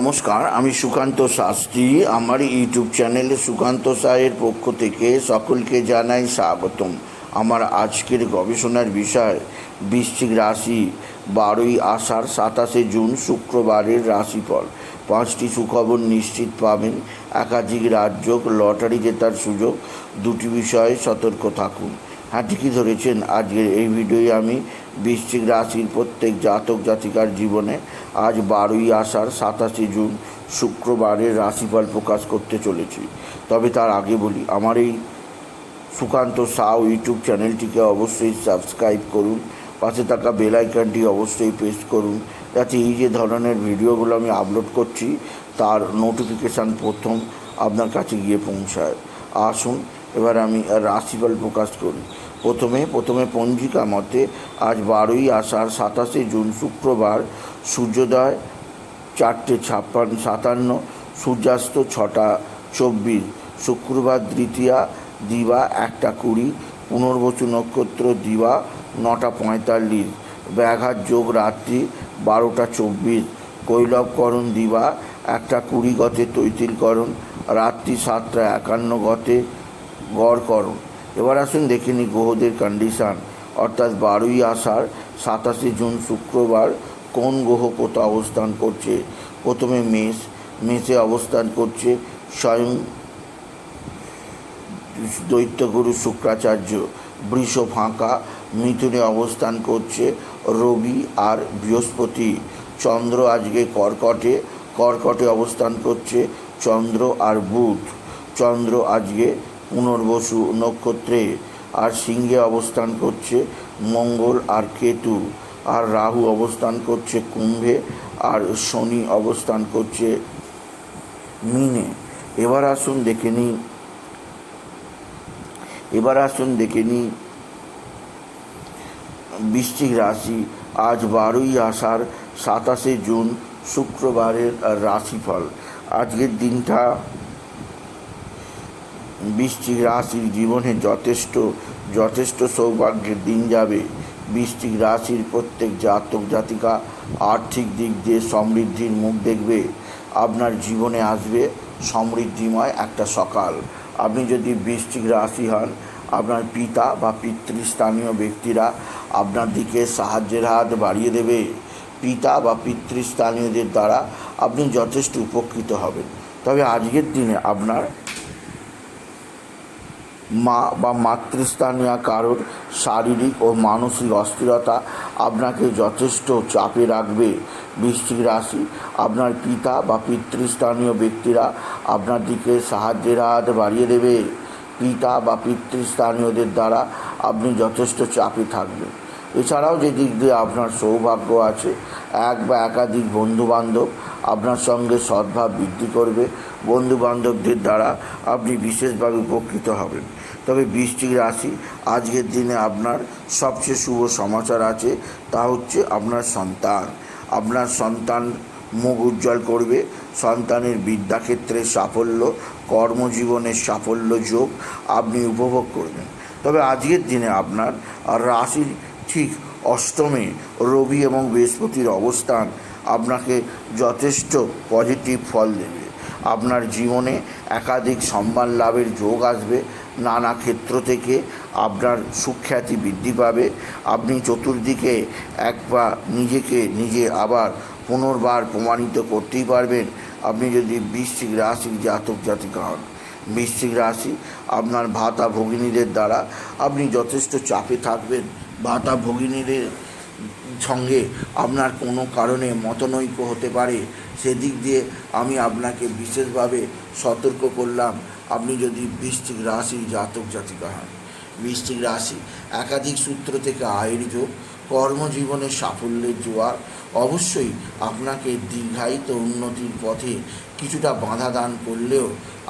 নমস্কার, আমি সুকান্ত শাস্ত্রী। আমার ইউটিউব চ্যানেলে সুকান্ত সাহের পক্ষ থেকে সকলকে জানাই স্বাগতম। আমার আজকের গবেষণার বিষয়, বৃশ্চিক রাশি বারোই আষাঢ় সাতাশে জুন শুক্রবারের রাশিফল। পাঁচটি সুখবর নিশ্চিত পাবেন। একাধিক রাজ্য লটারি জেতার সুযোগ, দুটি বিষয়ে সতর্ক থাকুন। ঠিকই ধরেছেন। আজকের এই ভিডিওয়ে আমি বৃশ্চিক রাশির প্রত্যেক জাতক জাতিকার জীবনে আজ বারোই আষাঢ়, সাতাশে জুন শুক্রবারের রাশিফল প্রকাশ করতে চলেছি। তবে তার আগে বলি, আমার এই সুকান্ত সাউ ইউটিউব চ্যানেলটিকে অবশ্যই সাবস্ক্রাইব করুন। পাশে থাকা বেল অবশ্যই প্রেস করুন। যাতে এই যে ধরনের ভিডিওগুলো আমি আপলোড করছি, তার নোটিফিকেশান প্রথম আপনার কাছে গিয়ে পৌঁছায়। আসুন এবার আমি রাশিফল প্রকাশ করি। প্রথমে প্রথমে পঞ্জিকা মতে আজ বারোই আষাঢ় সাতাশে জুন শুক্রবার, সূর্যোদয় চারটে ছাপ্পান্ন, সাতান্ন, সূর্যাস্ত ছটা চব্বিশ, শুক্রবার দ্বিতীয়া, দিবা একটা কুড়ি, পুনর্বসু নক্ষত্র দিবা নটা পঁয়তাল্লিশ, ব্যাঘাত যোগ রাত্রি বারোটা চব্বিশ, কৈলবকরণ দিবা একটা কুড়ি গতে তৈতিলকরণ, রাত্রি সাতটা একান্ন গতে গড়করণ এবার আসুন দেখে নিই গ্রহদের কন্ডিশান অর্থাৎ বারোই আষাঢ়, সাতাশে জুন, শুক্রবার কোন গ্রহ কোথা অবস্থান করছে? প্রথমে মেষ, মেষে অবস্থান করছে স্বয়ং দৈত্যগুরু শুক্রাচার্য। বৃষ ফাঁকা, মিথুনে অবস্থান করছে রবি আর বৃহস্পতি। চন্দ্র আজকে কর্কটে কর্কটে অবস্থান করছে চন্দ্র আর বুধ। চন্দ্র আজকে পুনর্বসু নক্ষত্রে আর সিংহে অবস্থান করছে মঙ্গল আর কেতু, আর রাহু অবস্থান করছে কুম্ভে, আর শনি অবস্থান করছে মিনে। এবার আসুন দেখে নিই। এবার আসুন দেখে নিই। বৃশ্চিক রাশি, আজ বারোই আষাঢ়, সাতাশে জুন, শুক্রবারের রাশিফল। আজকের দিনটা বৃশ্চিক রাশির জীবনে যথেষ্ট যথেষ্ট সৌভাগ্যের দিন যাবে। বৃষ্টিক রাশির প্রত্যেক জাতক, জাতিকা আর্থিক দিক দিয়ে সমৃদ্ধির মুখ দেখবে। আপনার জীবনে আসবে সমৃদ্ধিময় একটা সকাল। আপনি যদি বৃষ্টিক রাশি হন, আপনার পিতা বা পিতৃস্থানীয় ব্যক্তিরা আপনার দিকে সাহায্যের হাত বাড়িয়ে দেবে। পিতা বা পিতৃস্থানীয়দের দ্বারা আপনি যথেষ্ট উপকৃত হবেন। তবে আজকের দিনে আপনার মা বা মাতৃস্থানীয় কারোর শারীরিক ও মানসিক অস্থিরতা আপনাকে যথেষ্ট চাপে রাখবে। বৃশ্চিক রাশি, আপনার পিতা বা পিতৃস্থানীয় ব্যক্তিরা আপনার দিকে সাহায্যের হাত বাড়িয়ে দেবে। পিতা বা পিতৃস্থানীয়দের দ্বারা আপনি যথেষ্ট চাপে থাকবেন। এছাড়াও যে দিক দিয়ে আপনার সৌভাগ্য আছে, এক বা একাধিক বন্ধুবান্ধব আপনার সঙ্গে সদ্ভাব বৃদ্ধি করবে। বন্ধুবান্ধবদের দ্বারা আপনি বিশেষভাবে উপকৃত হবেন। তবে বৃষ্টিক রাশি আজকের দিনে আপনার সবচেয়ে শুভ সমাচার আছে, তা হচ্ছে আপনার সন্তান। আপনার সন্তান মুখ উজ্জ্বল করবে, সন্তানের বিদ্যাক্ষেত্রে সাফল্য, কর্মজীবনের সাফল্য যোগ আপনি উপভোগ করবেন। তবে আজকের দিনে আপনার রাশির ঠিক অষ্টমে রবি এবং বৃহস্পতির অবস্থান আপনাকে যথেষ্ট পজিটিভ ফল দেবে। আপনার জীবনে একাধিক সম্মান লাভের যোগ আসবে, নানা ক্ষেত্র থেকে আপনার সুখ্যাতি বৃদ্ধি পাবে। আপনি চতুর্দিকে একবার নিজেকে নিজে আবার পুনর্বার প্রমাণিত করতেই পারবেন। আপনি যদি বৃশ্চিক রাশির জাতক জাতিকা হন, বৃশ্চিক রাশি আপনার ভাতা ভগিনীদের দ্বারা আপনি যথেষ্ট চাপে থাকবেন। ভাতা ভগিনীদের সঙ্গে আপনার কোনো কারণে মতনৈক্য হতে পারে, সেদিক দিয়ে আমি আপনাকে বিশেষভাবে সতর্ক করলাম। আপনি যদি বৃষ্টিক রাশির জাতক জাতিকা হন, বৃশ্চিক রাশি একাধিক সূত্র থেকে আয়ের যোগ কর্মজীবনের সাফল্যের জোয়ার, অবশ্যই আপনাকে দীর্ঘায়িত উন্নতির পথে কিছুটা বাধা দান করলেও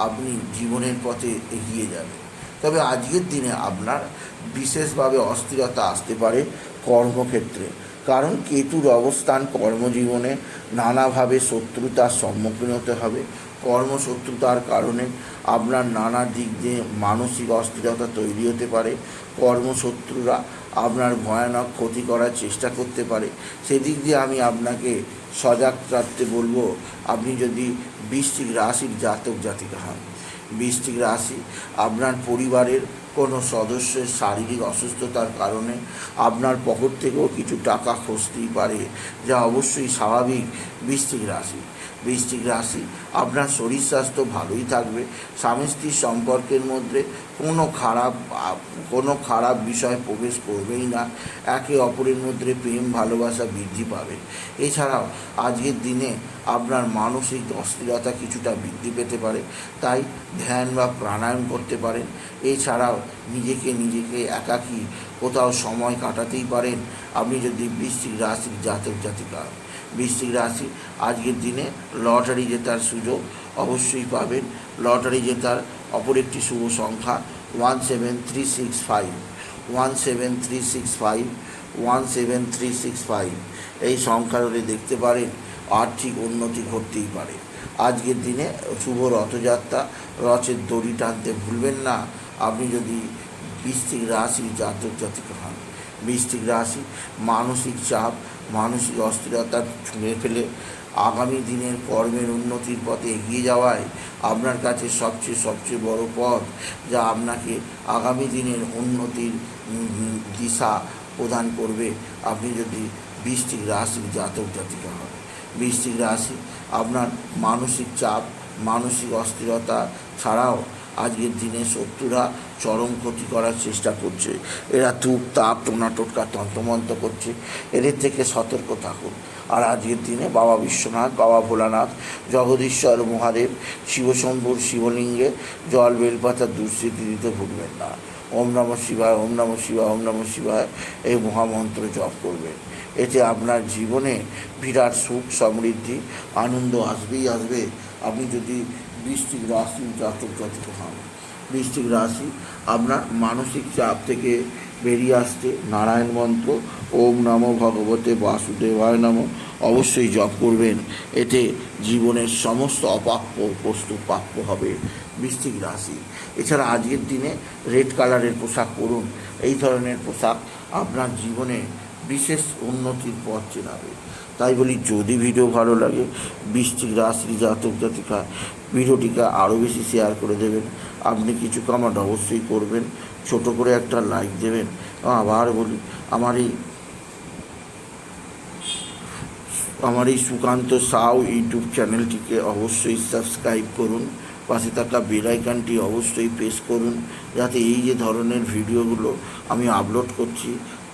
আপনি জীবনের পথে এগিয়ে যাবেন। তবে আজকের দিনে আপনার বিশেষভাবে অস্থিরতা আসতে পারে কর্মক্ষেত্রে। কারণ কেতুর অবস্থান কর্মজীবনে নানাভাবে শত্রুতার সম্মুখীন হতে হবে। কর্মশত্রুতার কারণে আপনার নানা দিক দিয়ে মানসিক অস্থিরতা তৈরি হতে পারে। কর্মশত্রুরা আপনার ভয়ানক ক্ষতি করার চেষ্টা করতে পারে। সেদিক দিয়ে আমি আপনাকে সজাগ রাখতে বলব, আপনি যদি বৃশ্চিক রাশির জাতক জাতিকা হন বৃশ্চিক রাশি আপনার পরিবারের কোনো সদস্যের শারীরিক অসুস্থতার কারণে আপনার পকেট থেকেও কিছু টাকা খসতেই পারে, যা অবশ্যই স্বাভাবিক। বৃশ্চিক রাশি বৃশ্চিক রাশি, আপনার শরীর স্বাস্থ্য ভালোই থাকবে। স্বামী স্ত্রীর সম্পর্কের মধ্যে কোনো খারাপ কোনো খারাপ বিষয় প্রবেশ করবেই না। একে অপরের মধ্যে প্রেম, ভালোবাসা বৃদ্ধি পাবে। এছাড়াও আজকের দিনে আপনার মানসিক অস্থিরতা কিছুটা বৃদ্ধি পেতে পারে, তাই ধ্যান বা প্রাণায়াম করতে পারেন। এছাড়াও নিজেকে নিজেকে একাকী, কোথাও সময় কাটাতেই পারেন। আপনি যদি বৃশ্চিক রাশির জাতক জাতিকা। বৃশ্চিক রাশি আজকের দিনে লটারি জেতার সুযোগ অবশ্যই পাবেন। লটারি জেতার অপর একটি শুভ সংখ্যা one seven three six five, one seven three six five, one seven three six five. এই সংখ্যা ধরে দেখতে পারেন, আর্থিক উন্নতি ঘটতেই পারে। আজকের দিনে শুভ রথযাত্রা, রথের দড়ি টানতে ভুলবেন না। আপনি যদি বৃষ্টিক রাশির জাতক জাতিকা হন বৃষ্টিক রাশি মানসিক চাপ, মানসিক অস্থিরতা ছুঁড়ে ফেলে আগামী দিনের কর্মের উন্নতির পথে এগিয়ে যাওয়ায় আপনার কাছে সবচেয়ে সবচেয়ে বড় পথ, যা আপনাকে আগামী দিনের উন্নতির দিশা প্রদান করবে। আপনি যদি বৃষ্টিক রাশির জাতক জাতিকা হন, বৃশ্চিক রাশি আপনার মানসিক চাপ, মানসিক অস্থিরতা ছাড়াও আজকের দিনে শত্রুরা চরম ক্ষতি করার চেষ্টা করছে। এরা তুপ তাপ, টোনা, টোটকা, তন্ত্রমন্ত্র করছে। এদের থেকে সতর্ক থাকুন। আর আজকের দিনে বাবা বিশ্বনাথ, বাবা ভোলানাথ, জগদীশ্বর মহাদেব, শিবশম্ভুর শিবলিঙ্গে জল বেলপাতা দুঃস্মৃতি দিতে ভুলবেন না। ওম নম শিবায়, ওম নম শিবায়, ওম নম শিবায় এই মহামন্ত্র জপ করবেন। এতে আপনার জীবনে বিরাট সুখ, সমৃদ্ধি, আনন্দ আসবেই আসবে। আপনি যদি বৃষ্টিক রাশি জাতক জাতক হন বৃষ্টিক রাশি আপনার মানসিক চাপ থেকে বেরিয়ে আসতে নারায়ণ মন্ত্র, ওম নম ভগবতে বাসুদেবায় নম। অবশ্যই জপ করবেন। এতে জীবনের সমস্ত অপ্রাপ্য বস্তু প্রাপ্য হবে। বৃশ্চিক রাশি। এছাড়া আজকের দিনে রেড কালারের পোশাক পরুন। এই ধরনের পোশাক আপনার জীবনে বিশেষ উন্নতির পথ চেনাবে। তাই বলি, যদি ভিডিও ভালো লাগে বৃষ্টিক রাশি জাতক জাতিকা ভিডিওটিকে আরও বেশি শেয়ার করে দেবেন। আপনি কিছু কমেন্ট অবশ্যই করবেন, ছোট করে একটা লাইক দেবেন। আবার বলি, আমার এই আমার এই সুকান্ত সাউ ইউটিউব চ্যানেলটিকে অবশ্যই সাবস্ক্রাইব করুন। পাশে থাকা বেল আইকনটি অবশ্যই প্রেস করুন। যাতে এই যে ধরনের ভিডিওগুলো আমি আপলোড করছি